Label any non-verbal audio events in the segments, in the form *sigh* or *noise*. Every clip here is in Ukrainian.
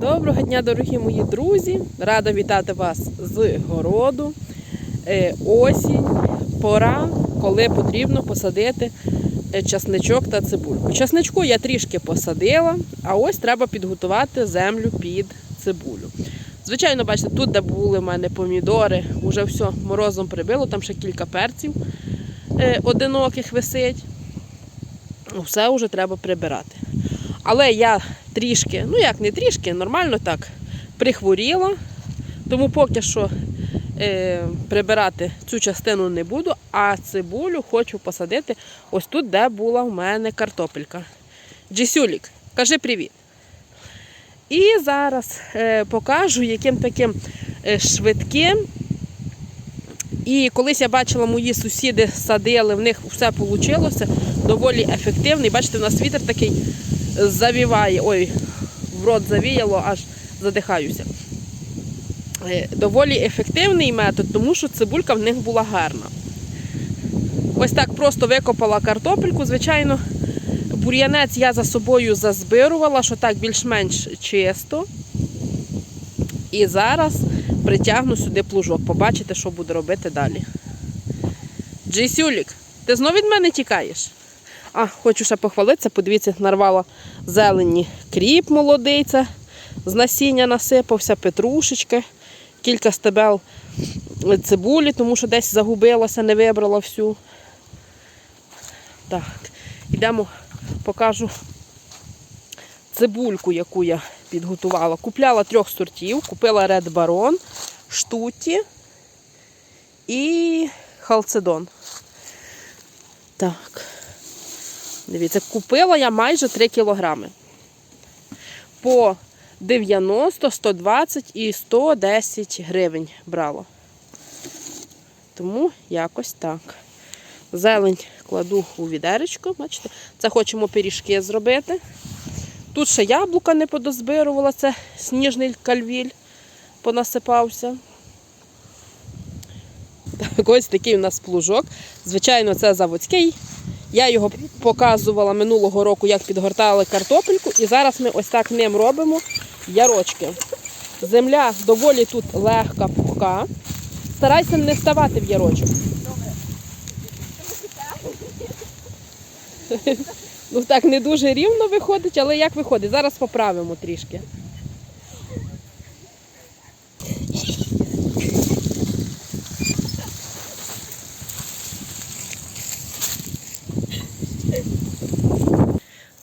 Доброго дня, дорогі мої друзі! Рада вітати вас з городу. Е, Осінь, пора, коли потрібно посадити е, часничок та цибульку. Часничку я трішки посадила, а ось треба підготувати землю під цибулю. Звичайно, бачите, тут, де були в мене помідори, вже все морозом прибило, там ще кілька перців е, одиноких висить. Все вже треба прибирати. Але я трішки, ну як не трішки, нормально так прихворіла, тому поки що е, прибирати цю частину не буду, а цибулю хочу посадити ось тут, де була в мене картопелька. Джісюлік, кажи привіт. І зараз е, покажу, яким таким е, швидким. І колись я бачила, мої сусіди садили, в них все вийшло, доволі ефективний. Бачите, у нас вітер такий завіває. Ой, в рот завіяло, аж задихаюся. Е, Доволі ефективний метод, тому що цибулька в них була гарна. Ось так просто викопала картопельку. Звичайно, бур'янець я за собою зазбирувала, що так більш-менш чисто. І зараз притягну сюди плужок. Побачите, що буду робити далі. Джейсюлік, ти знов від мене тікаєш? А, хочу ще похвалитися, подивіться, нарвала зелені кріп молодий, з насіння насипався, петрушечки, кілька стебел цибулі, тому що десь загубилася, не вибрала всю. Так, йдемо, покажу цибульку, яку я підготувала. Купляла трьох сортів, купила Red Baron, штуті і халцедон. Так. Дивіться, купила я майже 3 кілограми. По 90, 120 і 110 гривень брала. Тому якось так. Зелень кладу у відеречко, бачите, це хочемо пиріжки зробити. Тут ще яблука не подозбирувала, це сніжний кальвіль понасипався. Так, ось такий у нас плужок. Звичайно, це заводський. Я його показувала минулого року, як підгортали картопельку, і зараз ми ось так ним робимо ярочки. Земля доволі тут легка, пухка. Старайся не ставати в ярочок. *laughs* Ну так не дуже рівно виходить, але як виходить? Зараз поправимо трішки.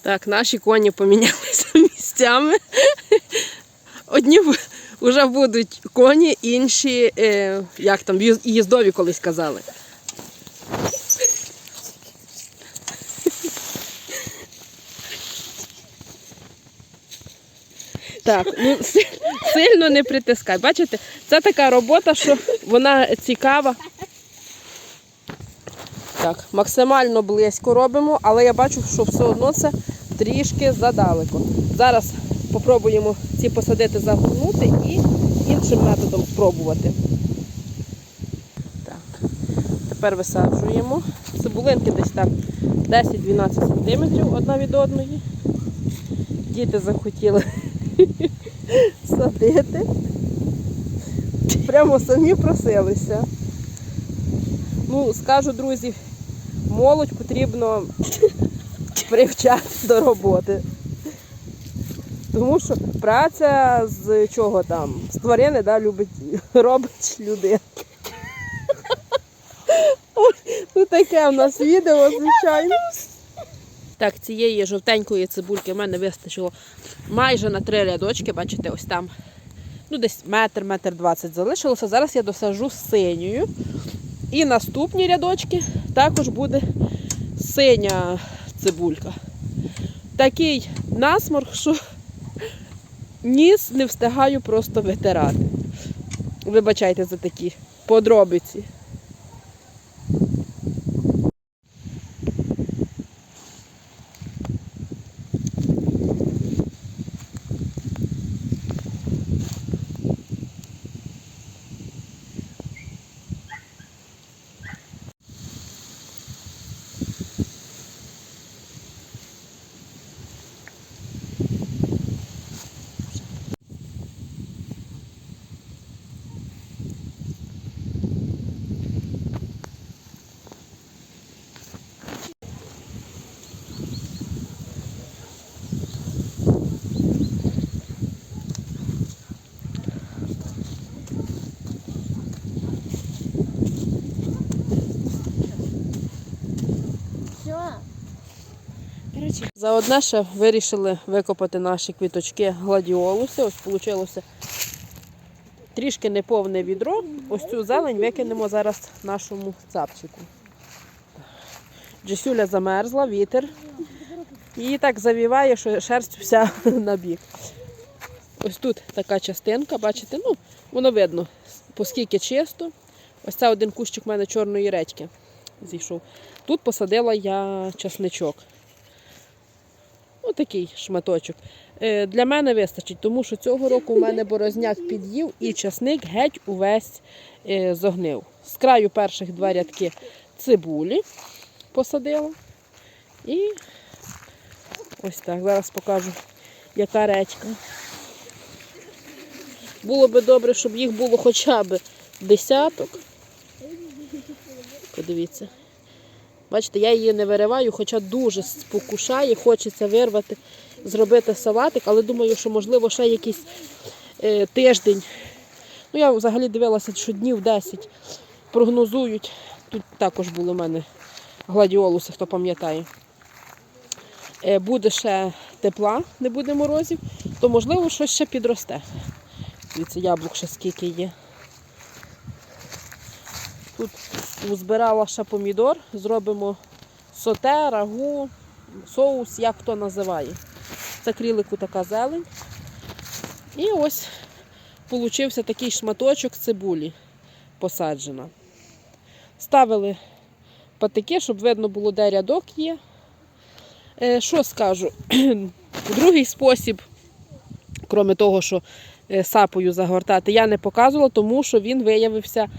Так, наші коні помінялися *laughs* місцями. Одні вже будуть коні, інші, е, як там, їз- їздові колись казали. Так, ну *laughs* сильно не притискай. Бачите, це така робота, що вона цікава. Так, максимально близько робимо, але я бачу, що все одно це трішки задалеко. Зараз спробуємо ці посадити загорнути і іншим методом спробувати. Так, тепер висаджуємо. Цибулинки десь так 10-12 см одна від одної. Діти захотіли *laughs* садити. Прямо самі просилися. Ну, скажу, друзі, молодь потрібно *laughs* привчати до роботи. Тому що праця з чого там? З тварини да, любить, *laughs* робить людина. Ну таке в нас відео, звичайно. Так, цієї жовтенької цибульки в мене вистачило майже на три рядочки, бачите, ось там. Ну, десь метр, метр двадцять залишилося. Зараз я досажу синьою. І наступні рядочки також буде синя цибулька. Такий насморк, що ніс не встигаю просто витирати. Вибачайте за такі подробиці. Зустрічі. За одне ще вирішили викопати наші квіточки гладіолуси. Ось вийшло трішки неповне відро. Ось цю зелень викинемо зараз нашому цапчику. Джесюля замерзла, вітер. Її так завіває, що шерсть вся *laughs* на бік. Ось тут така частинка, бачите, ну, воно видно, оскільки чисто. Ось це один кущик в мене чорної редьки зійшов. Тут посадила я часничок. Отакий шматочок. Е, Для мене вистачить, тому що цього року у мене борозняк під'їв і часник геть увесь е, зогнив. З краю перших два рядки цибулі посадила. І ось так. Зараз покажу, яка редька. Було би добре, щоб їх було хоча б десяток. Подивіться. Бачите, я її не вириваю, хоча дуже спокушає, хочеться вирвати, зробити салатик, але думаю, що можливо ще якийсь е, тиждень. Ну, я взагалі дивилася, що днів 10 прогнозують. Тут також були в мене гладіолуси, хто пам'ятає. Е, буде ще тепла, не буде морозів, то можливо щось ще підросте. Дивіться, яблук ще скільки є. Тут збирала ще помідор, зробимо соте, рагу, соус, як хто називає. Це крілику така зелень. І ось получився такий шматочок цибулі посаджена. Ставили патики, щоб видно було, де рядок є. Е, Що скажу? *clears throat* Другий спосіб, крім того, що е, сапою загортати, я не показувала, тому що він виявився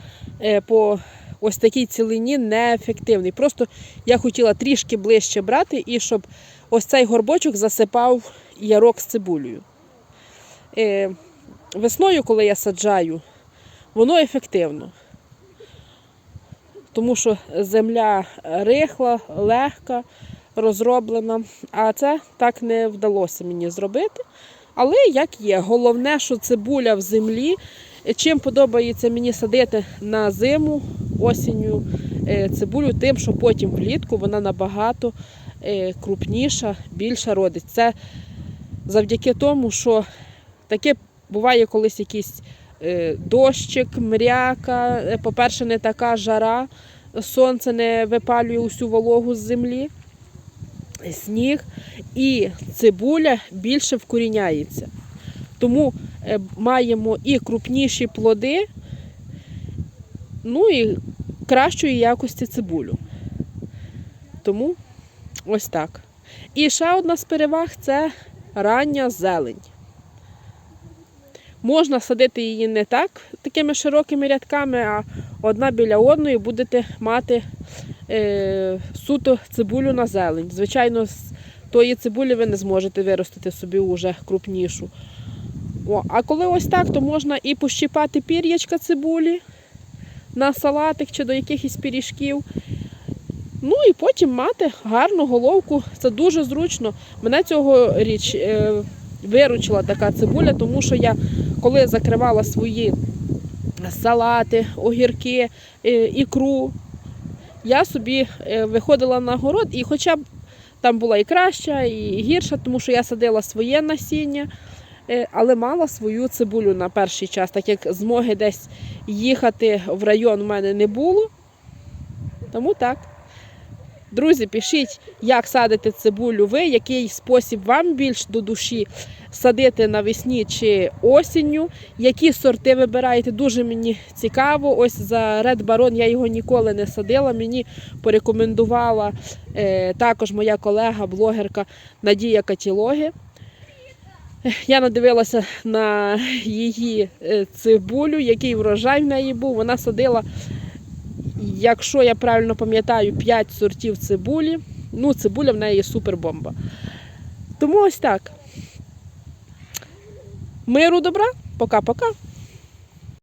е, по ось такій цілині неефективний. Просто я хотіла трішки ближче брати і щоб ось цей горбочок засипав ярок з цибулею. Е, Весною, коли я саджаю, воно ефективно. Тому що земля рихла, легка, розроблена. А це так не вдалося мені зробити. Але як є, головне, що цибуля в землі. Чим подобається мені садити на зиму, осінню е, цибулю, тим, що потім влітку вона набагато е, крупніша, більша родить. Це завдяки тому, що таке буває колись якийсь е, дощик, мряка, е, по-перше, не така жара, сонце не випалює усю вологу з землі, сніг, і цибуля більше вкоріняється. Тому е, маємо і крупніші плоди, ну і кращої якості цибулю. Тому ось так. І ще одна з переваг це рання зелень. Можна садити її не так, такими широкими рядками, а одна біля одної будете мати е, суто цибулю на зелень. Звичайно, з тої цибулі ви не зможете виростити собі уже крупнішу. О, а коли ось так, то можна і пощипати пір'ячка цибулі на салатик чи до якихось пиріжків. Ну і потім мати гарну головку. Це дуже зручно. Мене цього річ е, виручила така цибуля, тому що я коли закривала свої салати, огірки, е, ікру, я собі е, виходила на город і хоча б там була і краща, і гірша, тому що я садила своє насіння. Е, але мала свою цибулю на перший час, так як змоги десь їхати в район у мене не було. Тому так. Друзі, пишіть, як садити цибулю ви, який спосіб вам більш до душі садити навесні чи осінню, які сорти вибираєте. Дуже мені цікаво. Ось за Red Baron я його ніколи не садила. Мені порекомендувала е, також моя колега, блогерка Надія Катілоги. Я надивилася на її е, цибулю, який врожай в неї був. Вона садила, якщо я правильно пам'ятаю, 5 сортів цибулі. Ну, цибуля в неї супербомба. Тому ось так. Миру добра, пока-пока.